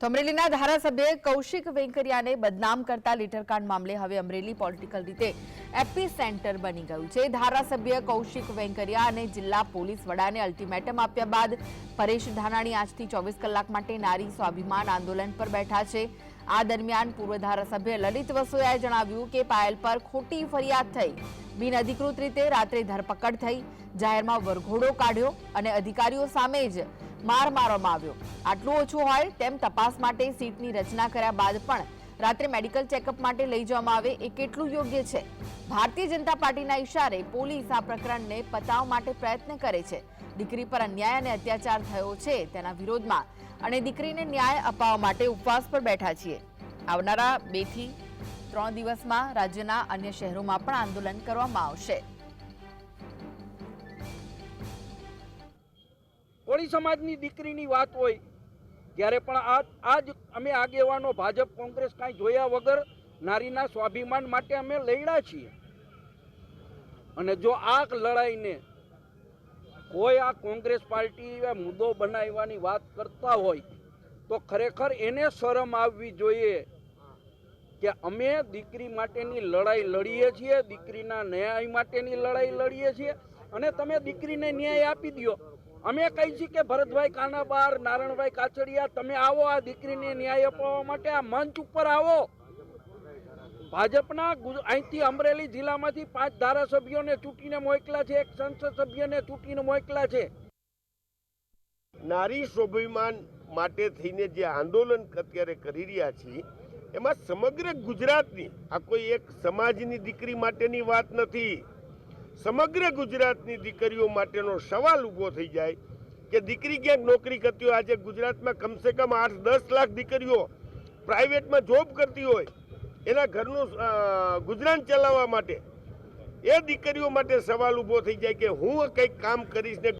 તો અમરેલીના ધારાસભ્ય કૌશિક વેંકરિયાને બદનામ કરતા લીટરકાંડ મામલે હવે અમરેલી પોલિટિકલ રીતે એપી સેન્ટર બની ગયું છે. ધારાસભ્ય કૌશિક વેંકરિયા અને જિલ્લા પોલીસ વડાને અલ્ટિમેટમ આપ્યા બાદ પરેશ ધાનાણી આજથી ચોવીસ કલાક માટે નારી સ્વાભિમાન આંદોલન પર બેઠા છે. આ દરમિયાન પૂર્વ ધારાસભ્ય લલિત વસોયાએ જણાવ્યું કે પાયલ પર ખોટી ફરિયાદ થઈ. બિન અધિકૃત રીતે રાત્રે ધરપકડ થઈ. જાહેરમાં વરઘોડો કાઢ્યો અને અધિકારીઓ સામે જ માર મારવામાં આવ્યો. આટલું ઓછું હોય તેમ તપાસ માટે સીટની રચના કર્યા બાદ પણ રાત્રે મેડિકલ ચેકઅપ માટે લઈ જવામાં આવે એ કેટલું યોગ્ય છે? ભારતીય જનતા પાર્ટીના ઇશારે પોલીસ આ પ્રકરણને પતાવ માટે પ્રયત્ન કરે છે. દીકરી પર અન્યાય અને અત્યાચાર થયો છે તેના વિરોધમાં. અને દીકરીને ન્યાય અપાવવા માટે ઉપવાસ પર બેઠા છીએ. આવનારા બેથી ત્રણ દિવસમાં રાજ્યના અન્ય શહેરોમાં પણ આંદોલન કરવામાં આવશે. કોળી સમાજની દીકરીની વાત હોય, ત્યારે પણ આ આજ અમે આગેવાનો ભાજપ કોંગ્રેસ કાંઈ જોયા વગર નારીના સ્વાભિમાન માટે અમે લડ્યા છીએ. અને જો આ લડાઈને કોઈ આ કોંગ્રેસ પાર્ટી મુદ્દો બનાવવાની વાત કરતા હોય, તો ખરેખર એને શરમ આવવી જોઈએ કે અમે દીકરી માટેની લડાઈ લડીએ છીએ, દીકરીના ન્યાય માટેની લડાઈ લડીએ છીએ, અને તમે દીકરીને ન્યાય આપી દ્યો. અમે કહી છીએ કે ભરતભાઈ કાનાબાર, નારણભાઈ કાછડિયા, તમે આવો આ દીકરીને ન્યાય અપાવવા માટે, આ મંચ ઉપર આવો. ભાજપના અહીંથી અમરેલી જિલ્લામાંથી પાંચ ધારાસભ્યોને ચૂંટીને મોકલા છે, એક સંસદ સભ્યને ચૂંટીને મોકલા છે. નારી સ્વાભિમાન માટે થઈને જે આંદોલન અત્યારે કરી રહ્યા છીએ, એમાં સમગ્ર ગુજરાતની, આ કોઈ એક સમાજની દીકરી માટેની વાત નથી. સમગ્ર ગુજરાતની દીકરીઓ માટેનો સવાલ ઊભો થઈ જાય કે દીકરી ક્યાંક નોકરી કરતી હોય, આજે ગુજરાતમાં કમસે કમ આઠ દસ લાખ દીકરીઓ પ્રાઇવેટમાં જોબ કરતી હોય, એના ઘરનું ગુજરાન ચલાવવા માટે, એ દીકરીઓ માટે સવાલ ઊભો થઈ જાય કે હું કંઈક કામ કરીશ ને